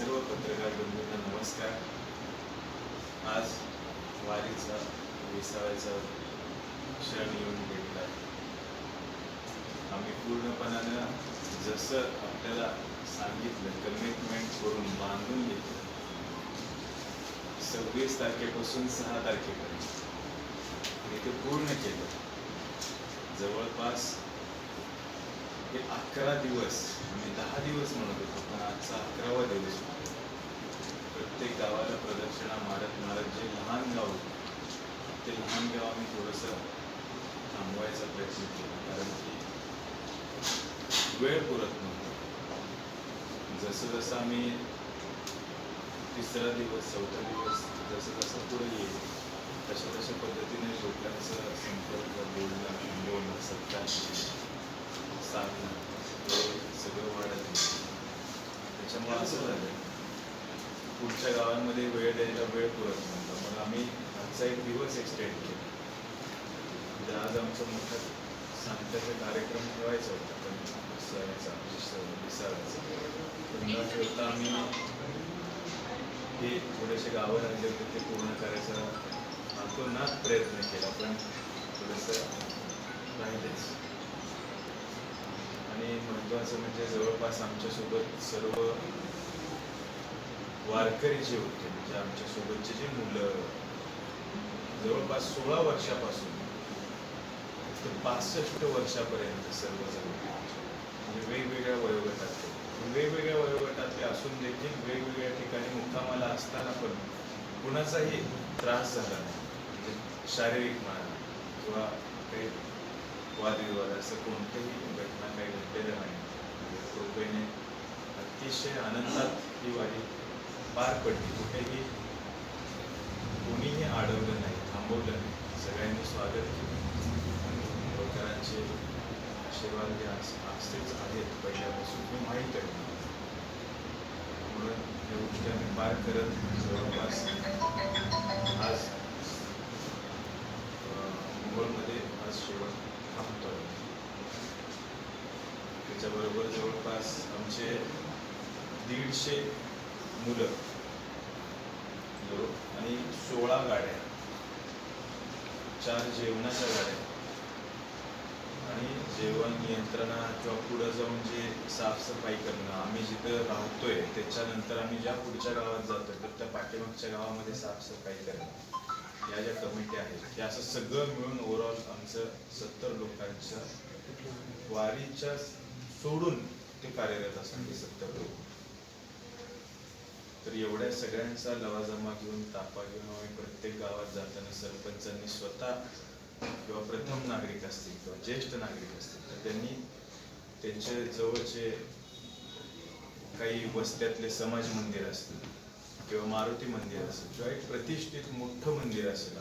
सर्व पत्रकार बंधूंना नमस्कार. आज वारीचा विसाव्याचा क्षण येऊन भेटला आम्ही पूर्णपणानं जसं आपल्याला सांगितलं कमिटमेंट करून बांधून घेतलं. सव्वीस तारखेपासून सहा तारखेपर्यंत. मी ते पूर्ण केलं. जवळपास हे अकरा दिवस आम्ही दहा दिवस म्हणत होतो पण आजचा अकरावा दिवस प्रत्येक गावाला प्रदक्षिणा मारत मारत जे लहान गाव ते लहान गाव आम्ही थोडंसं थांबवायचा प्रयत्न केला कारण की वेळ पुरत नव्हता. जसं जसं आम्ही तिसरा दिवस चौथा दिवस जसं जसं पुढे येईल तशा तशा पद्धतीने लोकांचं संपर्क बोलणं बोलणं सत्ता साधणं सगळं वाढत त्याच्यामुळे असं झालं पुढच्या गावांमध्ये वेळ द्यायला वेळ पुरत नव्हता मग आम्ही आजचा एक दिवस एक्सटेंड केला. म्हणजे आज आमचा मोठा सांगताचा कार्यक्रम ठेवायचा होता पण विसरायचा विसाव्याचा पण न ठेवता आम्ही हे थोडेसे गावं राहिले होते ते पूर्ण करायचा हातोनात प्रयत्न केला. पण थोडंसं राहिलेच. महत्वाचं म्हणजे जवळपास आमच्यासोबत सर्व वारकरी जे होते म्हणजे आमच्यासोबतचे जे मुलं जवळपास सोळा वर्षापासून ते पासष्ट वर्षापर्यंत सर्वजण म्हणजे वेगवेगळ्या वयोगटातले. वेगवेगळ्या वयोगटातले असून देखील वेगवेगळ्या ठिकाणी मुक्कामाला असताना पण कुणाचाही त्रास झाला नाही. म्हणजे शारीरिक म्हणा किंवा ते वादविवाद असं कोणत्याही घटना काही घडलेल्या नाही म्हणजे कृपेने अतिशय आनंदात ही वारी पार पडली. कुठेही कोणीही अडवलं नाही थांबवलं नाही. सगळ्यांनी स्वागत केलं. आणि लोकांचे आशीर्वाद जे असतेच असेच आहेत. पहिल्यापासून हे माहीत आहे. म्हणून हे गोष्टी आम्ही पार करत जवळपास आज मुंबईमध्ये आज शेवट थांबतो त्याच्याबरोबर जवळपास आमचे दीडशे मुलं आणि सोळा गाड्या चार जेवणाच्या गाड्या आणि जेवण यंत्रणा किंवा पुढं जाऊन जे साफसफाई करणं आम्ही जिथं राहतोय त्याच्यानंतर आम्ही ज्या पुढच्या गावात जातोय तर त्या पाठीमागच्या गावामध्ये साफसफाई करणं. या ज्या कमिटी आहेत हे असं सगळं मिळून ओव्हरऑल आमचं सत्तर लोकांच्या वारीच्या सोडून ते कार्यरत असतात हे सत्तर लोक. तर एवढ्या सगळ्यांचा लवाजमा घेऊन तापा घेऊन आम्ही प्रत्येक गावात जाताना सरपंचांनी स्वतः किंवा प्रथम नागरिक असतील किंवा ज्येष्ठ नागरिक असतील तर त्यांनी त्यांच्या जवळचे काही वस्त्यातले समाज मंदिर असतील किंवा मारुती मंदिर असेल किंवा एक प्रतिष्ठित मोठं मंदिर असेल